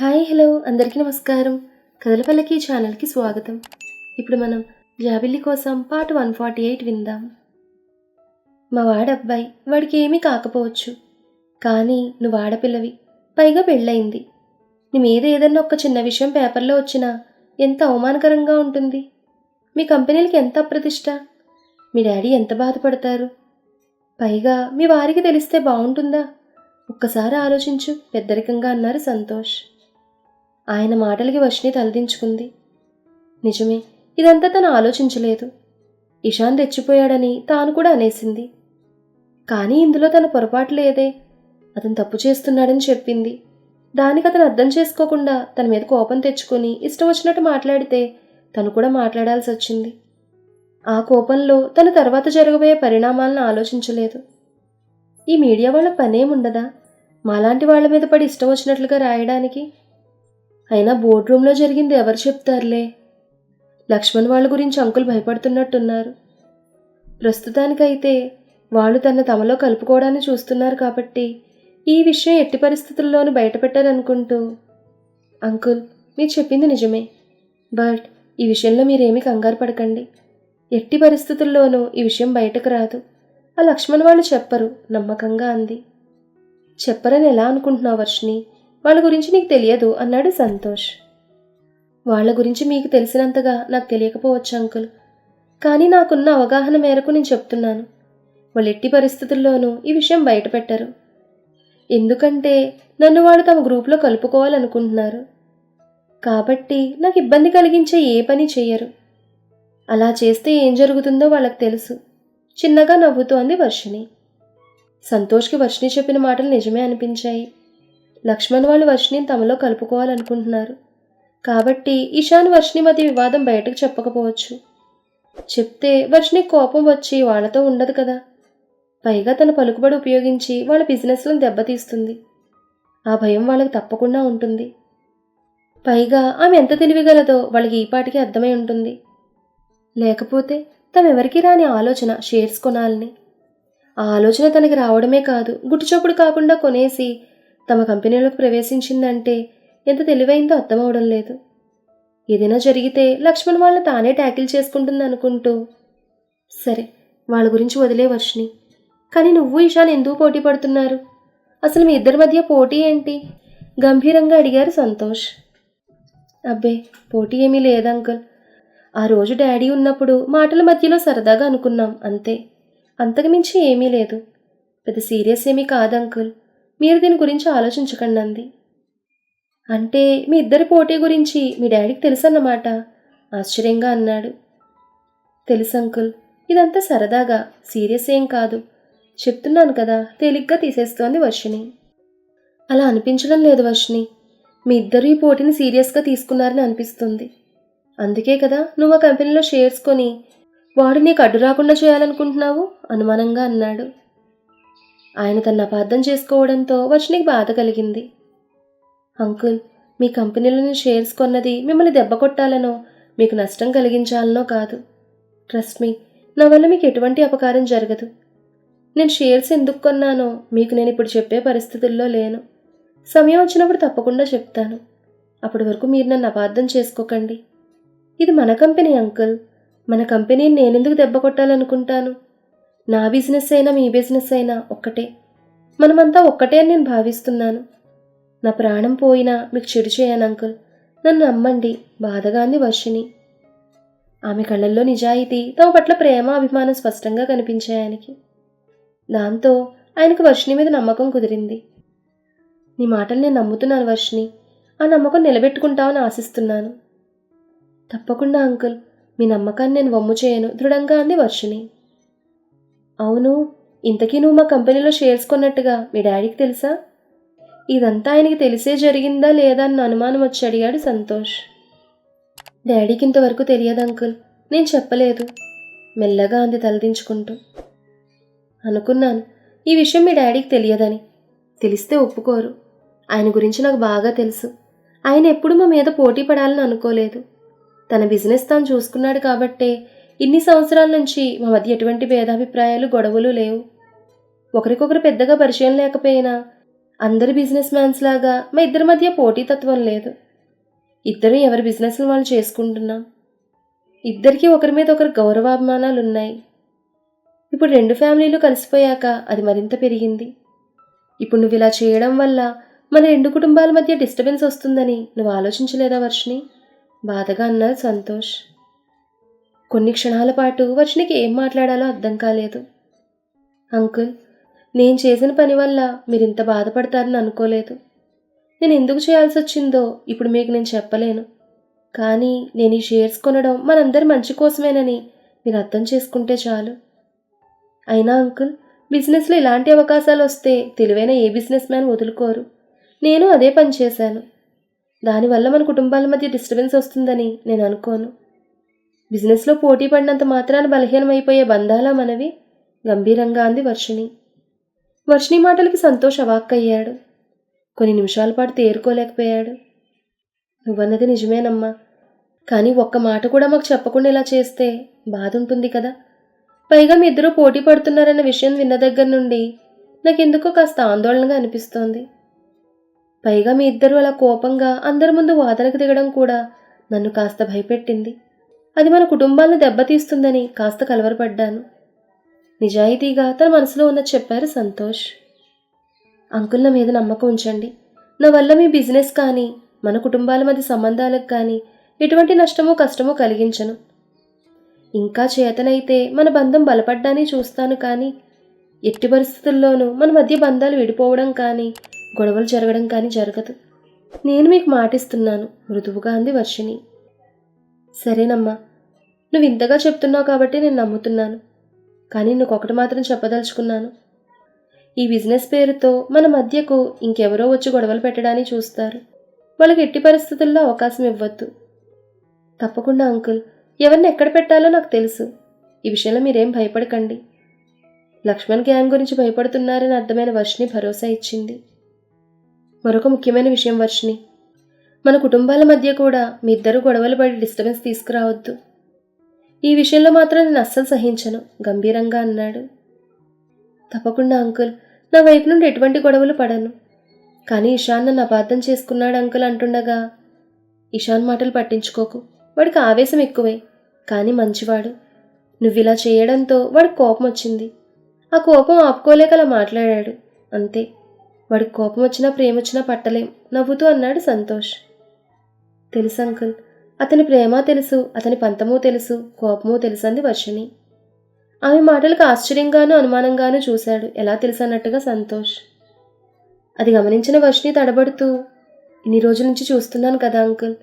Hi hello. అందరికీ నమస్కారం. కదలపల్లకి ఛానల్కి స్వాగతం. ఇప్పుడు మనం జాబిల్లి కోసం పార్ట్ వన్ ఫార్టీ ఎయిట్ విందాం. మా వాడబ్బాయి వాడికి ఏమీ కాకపోవచ్చు. కానీ నువ్వు ఆడపిల్లవి. పైగా పెళ్ళయింది. నీ మీద ఏదన్నా ఒక చిన్న విషయం పేపర్లో వచ్చినా ఎంత అవమానకరంగా ఉంటుంది? మీ కంపెనీలకి ఎంత అప్రతిష్ట? మీ డాడీ ఎంత బాధపడతారు? పైగా మీ వారికి తెలిస్తే బాగుంటుందా? ఒక్కసారి ఆలోచించు. పెద్దరికంగా అన్నారు సంతోష్. ఆయన మాటలకి వర్షిని తలదించుకుంది. నిజమే ఇదంతా తను ఆలోచించలేదు. ఇషాన్ తెచ్చిపోయాడని తాను కూడా అనేసింది. కానీ ఇందులో తన పొరపాటు లేదే. అతను తప్పు చేస్తున్నాడని చెప్పింది. దానికి అతను అర్థం చేసుకోకుండా తన మీద కోపం తెచ్చుకొని ఇష్టం వచ్చినట్టు మాట్లాడితే తను కూడా మాట్లాడాల్సి వచ్చింది. ఆ కోపంలో తన తర్వాత జరగబోయే పరిణామాలను ఆలోచించలేదు. ఈ మీడియా వాళ్ళ పనేముండదా? మాలాంటి వాళ్ళ మీద పడి ఇష్టం వచ్చినట్లుగా రాయడానికి అయినా బోర్డ్ రూమ్లో జరిగింది ఎవరు చెప్తారులే. లక్ష్మణ్ వాళ్ళ గురించి అంకుల్ భయపడుతున్నట్టున్నారు. ప్రస్తుతానికైతే వాళ్ళు తన తమలో కలుపుకోవడాన్ని చూస్తున్నారు కాబట్టి ఈ విషయం ఎట్టి పరిస్థితుల్లోనూ బయటపెట్టారనుకుంటూ. అంకుల్ మీరు చెప్పింది నిజమే. బట్ ఈ విషయంలో మీరేమీ కంగారు పడకండి. ఎట్టి పరిస్థితుల్లోనూ ఈ విషయం బయటకు రాదు. ఆ లక్ష్మణ్ వాళ్ళు చెప్పరు నమ్మకంగా అంది. చెప్పరని ఎలా అనుకుంటున్నావు వర్షిని వాళ్ళ గురించి నీకు తెలియదు అన్నాడు సంతోష్. వాళ్ళ గురించి మీకు తెలిసినంతగా నాకు తెలియకపోవచ్చు అంకుల్. కానీ నాకున్న అవగాహన మేరకు నేను చెప్తున్నాను. వాళ్ళు ఎట్టి పరిస్థితుల్లోనూ ఈ విషయం బయటపెట్టరు. ఎందుకంటే నన్ను వాళ్ళు తమ గ్రూప్లో కలుపుకోవాలనుకుంటున్నారు. కాబట్టి నాకు ఇబ్బంది కలిగించే ఏ పని చెయ్యరు. అలా చేస్తే ఏం జరుగుతుందో వాళ్ళకి తెలుసు. చిన్నగా నవ్వుతూ అంది వర్షిణి. సంతోష్కి వర్షిణి చెప్పిన మాటలు నిజమే అనిపించాయి. లక్ష్మణ్ వాళ్ళు వర్షిని తమలో కలుపుకోవాలనుకుంటున్నారు. కాబట్టి ఇషాన్ వర్షిణి మధ్య వివాదం బయటకు చెప్పకపోవచ్చు. చెప్తే వర్షిని కోపం వచ్చి వాళ్ళతో ఉండదు కదా. పైగా తన పలుకుబడి ఉపయోగించి వాళ్ళ బిజినెస్లను దెబ్బతీస్తుంది. ఆ భయం వాళ్ళకి తప్పకుండా ఉంటుంది. పైగా ఆమె ఎంత తెలివిగలదో వాళ్ళకి ఈ పాటికి అర్థమై ఉంటుంది. లేకపోతే తమెవరికి రాని ఆలోచన షేర్స్ కొనాలని. ఆ ఆలోచన తనకి రావడమే కాదు గుట్టుచప్పుడు కాకుండా కొనేసి తమ కంపెనీలోకి ప్రవేశించిందంటే ఎంత తెలివైందో అర్థమవడం లేదు. ఏదైనా జరిగితే లక్ష్మణ్ వాళ్ళని తానే ట్యాకిల్ చేసుకుంటుంది అనుకుంటూ సరే వాళ్ళ గురించి వదిలే వర్షిని కానీ నువ్వు ఇషాన్ ఎందుకు పోటీ పడుతున్నారు? అసలు మీ ఇద్దరి మధ్య పోటీ ఏంటి? గంభీరంగా అడిగారు సంతోష్. అబ్బే పోటీ ఏమీ లేదు అంకుల్. ఆ రోజు డాడీ ఉన్నప్పుడు మాటల మధ్యలో సరదాగా అనుకున్నాం అంతే. అంతకుమించి ఏమీ లేదు. పెద్ద సీరియస్ ఏమీ కాదు అంకుల్. మీరు దీని గురించి ఆలోచించకండి అంది అంటే మీ ఇద్దరి పోటీ గురించి మీ డాడీకి తెలుసన్నమాట? ఆశ్చర్యంగా అన్నాడు. తెలుసు అంకుల్ ఇదంతా సరదాగా సీరియస్ ఏం కాదు. చెప్తున్నాను కదా తేలిగ్గా తీసేస్తోంది వర్షిని అలా అనిపించడం లేదు వర్షిని మీ ఇద్దరు ఈ పోటీని సీరియస్గా తీసుకున్నారని అనిపిస్తుంది. అందుకే కదా నువ్వు ఆ కంపెనీలో షేర్స్ కొని వాడు నీకు అడ్డు రాకుండా చేయాలనుకుంటున్నావు? అనుమానంగా అన్నాడు. ఆయన తన అపార్థం చేసుకోవడంతో వర్షినికి బాధ కలిగింది. అంకుల్ మీ కంపెనీలో నేను షేర్స్ కొన్నది మిమ్మల్ని దెబ్బ కొట్టాలనో మీకు నష్టం కలిగించాలనో కాదు. ట్రస్ట్ మీ నా వల్ల మీకు ఎటువంటి అపకారం జరగదు. నేను షేర్స్ ఎందుకు కొన్నానో మీకు నేను ఇప్పుడు చెప్పే పరిస్థితుల్లో లేను. సమయం వచ్చినప్పుడు తప్పకుండా చెప్తాను. అప్పటి వరకు మీరు నన్ను అపార్థం చేసుకోకండి. ఇది మన కంపెనీ అంకుల్. మన కంపెనీని నేనెందుకు దెబ్బ కొట్టాలనుకుంటాను? నా బిజినెస్ అయినా మీ బిజినెస్ అయినా ఒక్కటే. మనమంతా ఒక్కటే అని నేను భావిస్తున్నాను. నా ప్రాణం పోయినా మీకు చెడు చేయను అంకుల్. నన్ను నమ్మండి బాధగా అంది వర్షిణి. ఆమె కళ్ళల్లో నిజాయితీ తమ పట్ల ప్రేమ అభిమానం స్పష్టంగా కనిపించాయనికి దాంతో ఆయనకు వర్షిణి మీద నమ్మకం కుదిరింది. నీ మాటలు నేను నమ్ముతున్నాను వర్షిణి. ఆ నమ్మకం నిలబెట్టుకుంటావని ఆశిస్తున్నాను. తప్పకుండా అంకుల్ మీ నమ్మకాన్ని నేను వమ్ము చేయను దృఢంగా అంది వర్షిణి. అవును ఇంతకీ నువ్వు మా కంపెనీలో షేర్స్ కొన్నట్టుగా మీ డాడీకి తెలుసా? ఇదంతా ఆయనకి తెలిసే జరిగిందా లేదా అన్న అనుమానం వచ్చి అడిగాడు సంతోష్. డాడీకి ఇంతవరకు తెలియదు అంకుల్ నేను చెప్పలేదు. మెల్లగా అంది తలదించుకుంటూ. అనుకున్నాను ఈ విషయం మీ డాడీకి తెలియదని. తెలిస్తే ఒప్పుకోరు. ఆయన గురించి నాకు బాగా తెలుసు. ఆయన ఎప్పుడు మా మీద పోటీ పడాలని అనుకోలేదు. తన బిజినెస్ తాను చూసుకున్నాడు కాబట్టే ఇన్ని సంవత్సరాల నుంచి మా మధ్య ఎటువంటి భేదాభిప్రాయాలు గొడవలు లేవు. ఒకరికొకరు పెద్దగా పరిచయం లేకపోయినా అందరి బిజినెస్ మ్యాన్స్ లాగా మా ఇద్దరి మధ్య పోటీతత్వం లేదు. ఇద్దరు ఎవరి బిజినెస్లు వాళ్ళు చేసుకుంటున్నాం. ఇద్దరికీ ఒకరి మీద ఒకరు గౌరవాభిమానాలు ఉన్నాయి. ఇప్పుడు రెండు ఫ్యామిలీలు కలిసిపోయాక అది మరింత పెరిగింది. ఇప్పుడు నువ్వు ఇలా చేయడం వల్ల మన రెండు కుటుంబాల మధ్య డిస్టర్బెన్స్ వస్తుందని నువ్వు ఆలోచించలేదా వర్షిని బాధగా అన్నారు సంతోష్. కొన్ని క్షణాల పాటు వర్షినికి ఏం మాట్లాడాలో అర్థం కాలేదు. అంకుల్ నేను చేసిన పని వల్ల మీరు ఇంత బాధపడతారని అనుకోలేదు. నేను ఎందుకు చేయాల్సి వచ్చిందో ఇప్పుడు మీకు నేను చెప్పలేను. కానీ నేను ఈ షేర్స్ కొనడం మనందరి మంచి కోసమేనని మీరు అర్థం చేసుకుంటే చాలు. అయినా అంకుల్ బిజినెస్లో ఇలాంటి అవకాశాలు వస్తే తెలివైన ఏ బిజినెస్ మ్యాన్ వదులుకోరు. నేను అదే పని చేశాను. దానివల్ల మన కుటుంబాల మధ్య డిస్టర్బెన్స్ వస్తుందని నేను అనుకోను. బిజినెస్లో పోటీ పడినంత మాత్రాన బలహీనమైపోయే బంధాలా మనవి. గంభీరంగా అంది వర్షిణి. వర్షిణి మాటలకి సంతోష్ అవాక్కయ్యాడు కొన్ని నిమిషాల పాటు తేరుకోలేకపోయాడు. నువ్వన్నది నిజమేనమ్మా. కానీ ఒక్క మాట కూడా మాకు చెప్పకుండా ఇలా చేస్తే బాధ ఉంటుంది కదా. పైగా మీ ఇద్దరూ పోటీ పడుతున్నారన్న విషయం విన్న దగ్గర నుండి నాకెందుకో కాస్త ఆందోళనగా అనిపిస్తోంది. పైగా మీ ఇద్దరు అలా కోపంగా అందరి ముందు వాదనకు దిగడం కూడా నన్ను కాస్త భయపెట్టింది. అది మన కుటుంబాలను దెబ్బతీస్తుందని కాస్త కలవరపడ్డాను. నిజాయితీగా తన మనసులో ఉన్నది చెప్పారు సంతోష్. అంకుల్ నా మీద నమ్మకం ఉంచండి. నా వల్ల మీ బిజినెస్ కానీ మన కుటుంబాల మధ్య సంబంధాలకు కానీ ఎటువంటి నష్టమో కష్టమో కలిగించను. ఇంకా చేతనైతే మన బంధం బలపడ్డాన్ని చూస్తాను కానీ ఎట్టి పరిస్థితుల్లోనూ మన మధ్య బంధాలు విడిపోవడం కానీ గొడవలు జరగడం కానీ జరగదు. నేను మీకు మాటిస్తున్నాను. మృదువుగా అంది వర్షిణి. సరేనమ్మా. నువ్వు ఇంతగా చెప్తున్నావు కాబట్టి నేను నమ్ముతున్నాను. కానీ నువ్వు ఒకటి మాత్రం చెప్పదలుచుకున్నాను. ఈ బిజినెస్ పేరుతో మన మధ్యకు ఇంకెవరో వచ్చి గొడవలు పెట్టడానికి చూస్తారు. వాళ్ళకి ఎట్టి పరిస్థితుల్లో అవకాశం ఇవ్వద్దు. తప్పకుండా అంకుల్. ఎవరిని ఎక్కడ పెట్టాలో నాకు తెలుసు. ఈ విషయంలో మీరేం భయపడకండి. లక్ష్మణ్ గ్యాంగ్ గురించి భయపడుతున్నారని అర్థమైన వర్షిని భరోసా ఇచ్చింది. మరొక ముఖ్యమైన విషయం వర్షిని మన కుటుంబాల మధ్య కూడా మీ ఇద్దరు గొడవలు పడి డిస్టర్బెన్స్ తీసుకురావద్దు. ఈ విషయంలో మాత్రం నేను అస్సలు సహించను గంభీరంగా అన్నాడు. తప్పకుండా అంకుల్. నా వైపు నుండి ఎటువంటి గొడవలు పడను. కానీ ఇషాన్ నన్ను అపార్థం చేసుకున్నాడు అంకుల్ అంటుండగా ఇషాన్ మాటలు పట్టించుకోకు. వాడికి ఆవేశం ఎక్కువే కానీ మంచివాడు. నువ్వు ఇలా చేయడంతో వాడికి కోపం వచ్చింది. ఆ కోపం ఆపుకోలేక అలా మాట్లాడాడు. అంతే. వాడికి కోపం వచ్చినా ప్రేమ వచ్చినా పట్టలేం. నవ్వుతూ అన్నాడు సంతోష్. తెలుసు అంకుల్. అతని ప్రేమ తెలుసు అతని పంతము తెలుసు కోపము తెలుసు అంది వర్షిణి. ఆమె మాటలకు ఆశ్చర్యంగానూ అనుమానంగానూ చూశాడు. ఎలా తెలుసు అన్నట్టుగా సంతోష్. అది గమనించిన వర్షిని తడబడుతూ ఇన్ని రోజుల నుంచి చూస్తున్నాను కదా అంకుల్.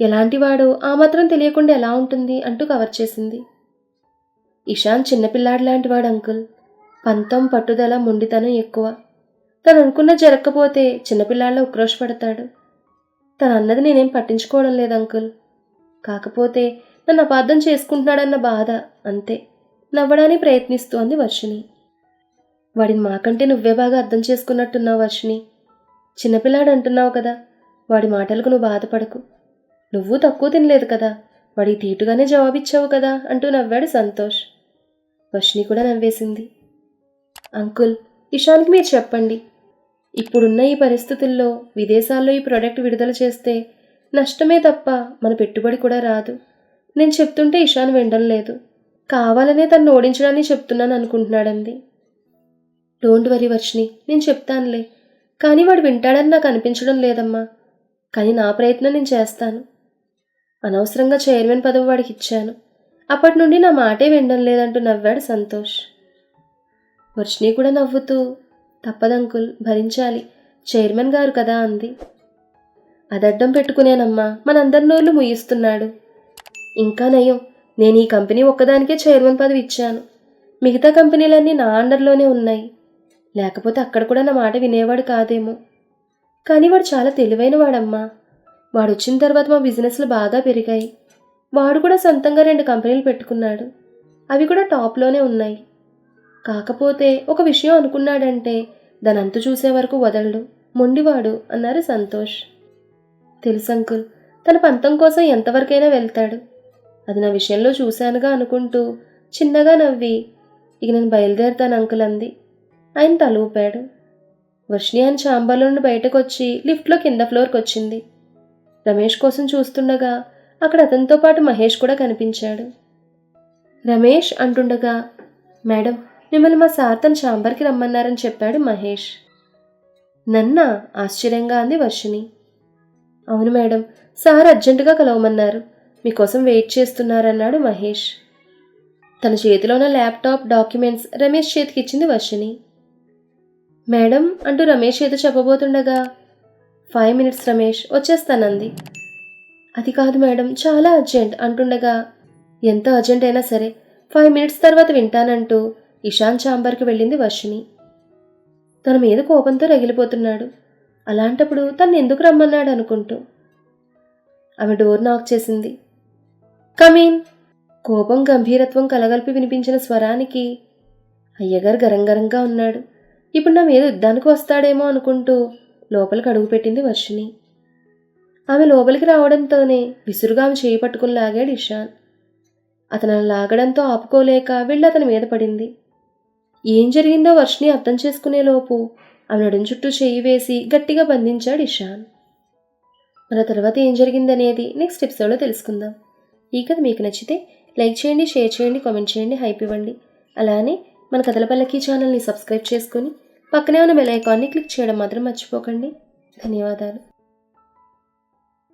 ఎలాంటి వాడు? ఆ మాత్రం తెలియకుండా ఎలా ఉంటుంది? అంటూ కవర్ చేసింది. ఇషాన్ చిన్నపిల్లాడు లాంటి వాడు అంకుల్. పంతం పట్టుదల మొండితనం ఎక్కువ. తను అనుకున్న జరగకపోతే చిన్నపిల్లాళ్ళ ఉక్రోషపడతాడు. తను అన్నది నేనేం పట్టించుకోవడం లేదు అంకుల్. కాకపోతే నన్ను అపార్థం చేసుకుంటున్నాడన్న బాధ అంతే. నవ్వడానికి ప్రయత్నిస్తోంది వర్షిణి. వాడిని మాకంటే నువ్వే బాగా అర్థం చేసుకున్నట్టున్నావు వర్షిణి. చిన్నపిల్లాడు అంటున్నావు కదా వాడి మాటలకు నువ్వు బాధపడకు. నువ్వు తక్కువ తినలేదు కదా వాడికి తీటుగానే జవాబిచ్చావు కదా అంటూ నవ్వాడు సంతోష్. వర్షిణి కూడా నవ్వేసింది. అంకుల్ ఇషాన్కి మీరు చెప్పండి. ఇప్పుడున్న ఈ పరిస్థితుల్లో విదేశాల్లో ఈ ప్రోడక్ట్ విడుదల చేస్తే నష్టమే తప్ప మన పెట్టుబడి కూడా రాదు. నేను చెప్తుంటే ఇషాన్ వినడం లేదు కావాలనే తను ఓడించడానికి చెప్తున్నాను అనుకుంటున్నాడంది. డోంట్ వరీ వర్షిని నేను చెప్తానులే. కానీ వాడు వింటాడని నాకు అనిపించడం లేదమ్మా. కానీ నా ప్రయత్నం నేను చేస్తాను. అనవసరంగా చైర్మన్ పదవి వాడికి ఇచ్చాను. అప్పటి నుండి నా మాటే వినడం లేదంటూ నవ్వాడు సంతోష్. వర్షిని కూడా నవ్వుతూ తప్పదంకుల్ భరించాలి. చైర్మన్ గారు కదా అంది. అదడ్డం పెట్టుకునేనమ్మా. మనందరి నోళ్ళు ముయిస్తున్నాడు. ఇంకా నయం నేను ఈ కంపెనీ ఒక్కదానికే చైర్మన్ పదవి ఇచ్చాను. మిగతా కంపెనీలన్నీ నా అండర్లోనే ఉన్నాయి. లేకపోతే అక్కడ కూడా నా మాట వినేవాడు కాదేమో. కానీ వాడు చాలా తెలివైన వాడమ్మా. వాడు వచ్చిన తర్వాత మా బిజినెస్లు బాగా పెరిగాయి. వాడు కూడా సొంతంగా రెండు కంపెనీలు పెట్టుకున్నాడు. అవి కూడా టాప్లోనే ఉన్నాయి. కాకపోతే ఒక విషయం అనుకున్నాడంటే దానంతు చూసే వరకు వదలడు. మొండివాడు అన్నారు సంతోష్. తెలుసు అంకుల్. తన పంతం కోసం ఎంతవరకైనా వెళ్తాడు. అది నా విషయంలో చూశానుగా అనుకుంటూ చిన్నగా నవ్వి ఇక నేను బయలుదేరుతాను అంకుల్ అంది. ఆయన తల ఊపాడు. వర్షిణి అని చాంబర్లో నుండి బయటకు వచ్చి లిఫ్ట్లో కింద ఫ్లోర్కి వచ్చింది రమేష్ కోసం చూస్తుండగా అక్కడ అతనితో పాటు మహేష్ కూడా కనిపించాడు. రమేష్ అంటుండగా మేడం మిమ్మల్ని మా సార్ తన ఛాంబర్కి రమ్మన్నారని చెప్పాడు మహేష్. నన్నా? ఆశ్చర్యంగా అంది వర్షిణి. అవును మేడం సార్ అర్జెంటుగా కలవమన్నారు. మీకోసం వెయిట్ చేస్తున్నారన్నాడు మహేష్. తన చేతిలో ఉన్న ల్యాప్టాప్ డాక్యుమెంట్స్ రమేష్ చేతికి ఇచ్చింది వర్షిణి. మేడం అంటూ రమేష్ ఏదో చెప్పబోతుండగా ఫైవ్ మినిట్స్ రమేష్ వచ్చేస్తానంది. అది కాదు మేడం చాలా అర్జెంట్ అంటుండగా ఎంత అర్జెంట్ అయినా సరే ఫైవ్ మినిట్స్ తర్వాత వింటానంటూ ఇషాన్ ఛాంబర్కి వెళ్ళింది వర్షిణి. తన మీద కోపంతో రగిలిపోతున్నాడు. అలాంటప్పుడు తను ఎందుకు రమ్మన్నాడు అనుకుంటూ? ఆమె డోర్ నాక్ చేసింది. కమీన్! కోపం గంభీరత్వం కలగలిపి వినిపించిన స్వరానికి అయ్యగారు గరంగరంగా ఉన్నాడు. ఇప్పుడు నా మీద యుద్ధానికి వస్తాడేమో అనుకుంటూ లోపలికి అడుగుపెట్టింది వర్షిణి. ఆమె లోపలికి రావడంతోనే విసురుగా ఆమె చేయి పట్టుకుని లాగాడు ఇషాన్. అతను లాగడంతో ఆపుకోలేక వెళ్ళి అతని మీద పడింది. ఏం జరిగిందో వర్షిని అర్థం చేసుకునే లోపు ఆమె నడుం చుట్టూ చేయి వేసి గట్టిగా బంధించాడు ఇషాన్. మన తర్వాత ఏం జరిగిందనేది నెక్స్ట్ ఎపిసోడ్లో తెలుసుకుందాం. ఈ కథ మీకు నచ్చితే లైక్ చేయండి షేర్ చేయండి కామెంట్ చేయండి హైప్ ఇవ్వండి. అలానే మన కథల పల్లకి ఛానల్ని సబ్స్క్రైబ్ చేసుకొని పక్కనే ఉన్న బెల్ ఐకాన్ని క్లిక్ చేయడం మాత్రం మర్చిపోకండి. ధన్యవాదాలు.